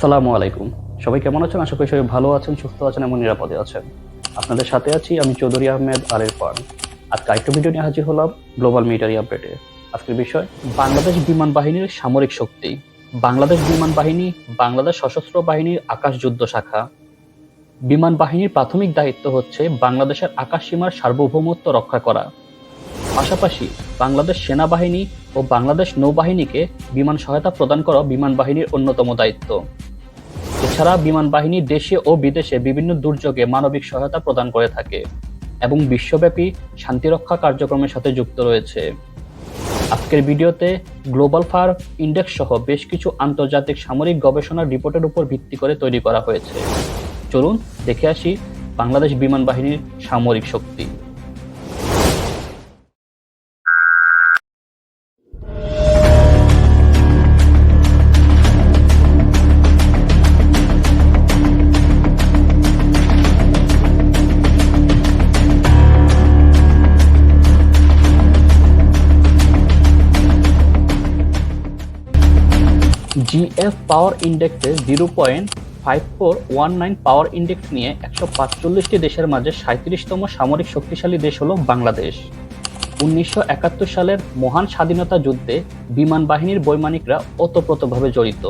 আসসালামু আলাইকুম। সবাই কেমন আছেন? আশা করি সবাই ভালো আছেন, সুস্থ আছেন এবং নিরাপদে আছেন। আপনাদের সাথে আছি আমি চৌধুরী আহমেদ আর ইরফান। আজকে আরেকটা ভিডিও নিয়ে হাজির হলাম গ্লোবাল মিলিটারি আপডেটে আজকের বিষয়, বাংলাদেশ বিমান বাহিনীর সামরিক শক্তি। বাংলাদেশ বিমান বাহিনী, বাংলাদেশ সশস্ত্র বাহিনীর আকাশ যুদ্ধ শাখা। বিমান বাহিনীর প্রাথমিক দায়িত্ব হচ্ছে বাংলাদেশের আকাশ সীমার সার্বভৌমত্ব রক্ষা করা। পাশাপাশি বাংলাদেশ সেনাবাহিনী ও বাংলাদেশ নৌবাহিনীকে বিমান সহায়তা প্রদান করা বিমান বাহিনীর অন্যতম দায়িত্ব। এছাড়া বিমান বাহিনী দেশে ও বিদেশে বিভিন্ন দুর্যোগে মানবিক সহায়তা প্রদান করে থাকে এবং বিশ্বব্যাপী শান্তিরক্ষা কার্যক্রমের সাথে যুক্ত রয়েছে। আজকের ভিডিওতে গ্লোবাল ফায়ার ইন্ডেক্স সহ বেশ কিছু আন্তর্জাতিক সামরিক গবেষণার রিপোর্টের উপর ভিত্তি করে তৈরি করা হয়েছে। চলুন দেখে আসি বাংলাদেশ বিমান বাহিনীর সামরিক শক্তি। GF power ইন্ডেক্সে zero point five four one nine power index নিয়ে একশো পাঁচচল্লিশটি দেশের মাঝে সাঁত্রিশতম সামরিক শক্তিশালী দেশ হল বাংলাদেশ। উনিশশো একাত্তর সালের মহান স্বাধীনতা যুদ্ধে বিমান বাহিনীর বৈমানিকরা ওতপ্রোতভাবে জড়িত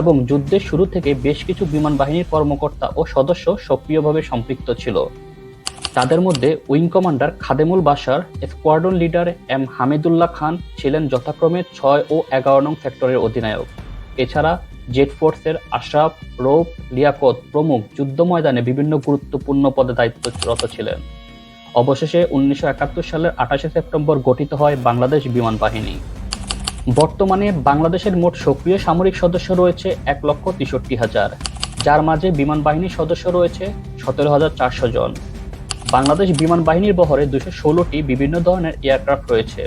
এবং যুদ্ধের শুরু থেকে বেশ কিছু বিমান বাহিনীর কর্মকর্তা ও সদস্য সক্রিয়ভাবে সম্পৃক্ত ছিল। তাদের মধ্যে wing commander Khademul Bashar, squadron leader M Hamidullah Khan ছিলেন যথাক্রমে ছয় ও এগারো নং সেক্টরের অধিনায়ক। এছাড়া জেট ফোর্সের আশরাফ, রৌফ, লিয়াকত প্রমুখ যুদ্ধ ময়দানে বিভিন্ন গুরুত্বপূর্ণ পদে দায়িত্বরত ছিলেন। অবশেষে উনিশশো একাত্তর সালের আঠাশে সেপ্টেম্বর গঠিত হয় বাংলাদেশ বিমান বাহিনী। বর্তমানে বাংলাদেশের মোট সক্রিয় সামরিক সদস্য রয়েছে এক লক্ষ তেষট্টি হাজার। যার মাঝে বিমান বাহিনীর সদস্য রয়েছে সতেরো হাজার চারশো জন। বাংলাদেশ বিমান বাহিনীর বহরে দুশো ষোলোটি বিভিন্ন ধরনের এয়ারক্রাফট রয়েছে।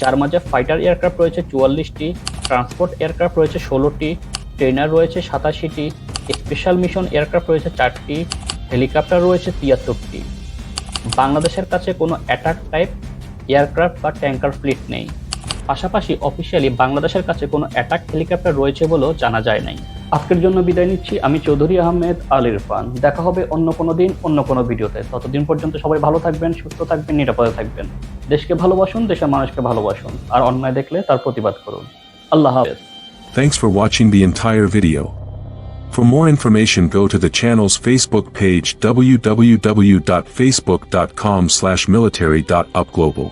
যার মাঝে ফাইটার এয়ারক্রাফট রয়েছে চুয়াল্লিশটি ট্রান্সপোর্ট এয়ারক্রাফট রয়েছে ষোলোটি ট্রেনার রয়েছে সাতাশিটি স্পেশাল মিশন এয়ারক্রাফট রয়েছে চারটি হেলিকপ্টার রয়েছে তিয়াত্তরটি। বাংলাদেশের কাছে কোনো অ্যাটাক টাইপ এয়ারক্রাফট বা ট্যাঙ্কার ফ্লিট নেই। পাশাপাশি অফিসিয়ালি বাংলাদেশের কাছে কোনো অ্যাটাক হেলিকপ্টার রয়েছে বলেও জানা যায় নাই। আজকের জন্য বিদায় নিচ্ছি। আমি চৌধুরী আহমেদ, আল ইরফান। দেখা হবে অন্য কোনো দিন, অন্য কোনো ভিডিওতে। ততদিন পর্যন্ত সবাই ভালো থাকবেন, সুস্থ থাকবেন, নিরাপদে থাকবেন। দেশকে ভালোবাসুন দেশের মানুষকে ভালোবাসুন আর অন্যায় দেখলে তার প্রতিবাদ করুন আল্লাহ হাফেজ Thanks for watching the entire video. For more information go to the channel's Facebook page www.facebook.com slash military.upglobal.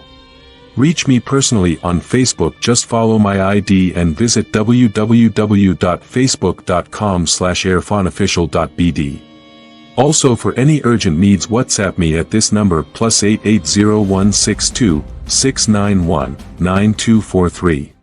Reach me personally on Facebook just follow my ID and visit www.facebook.com slash airfonofficial.bd. Also for any urgent needs WhatsApp me at this number plus 880162 691 9243.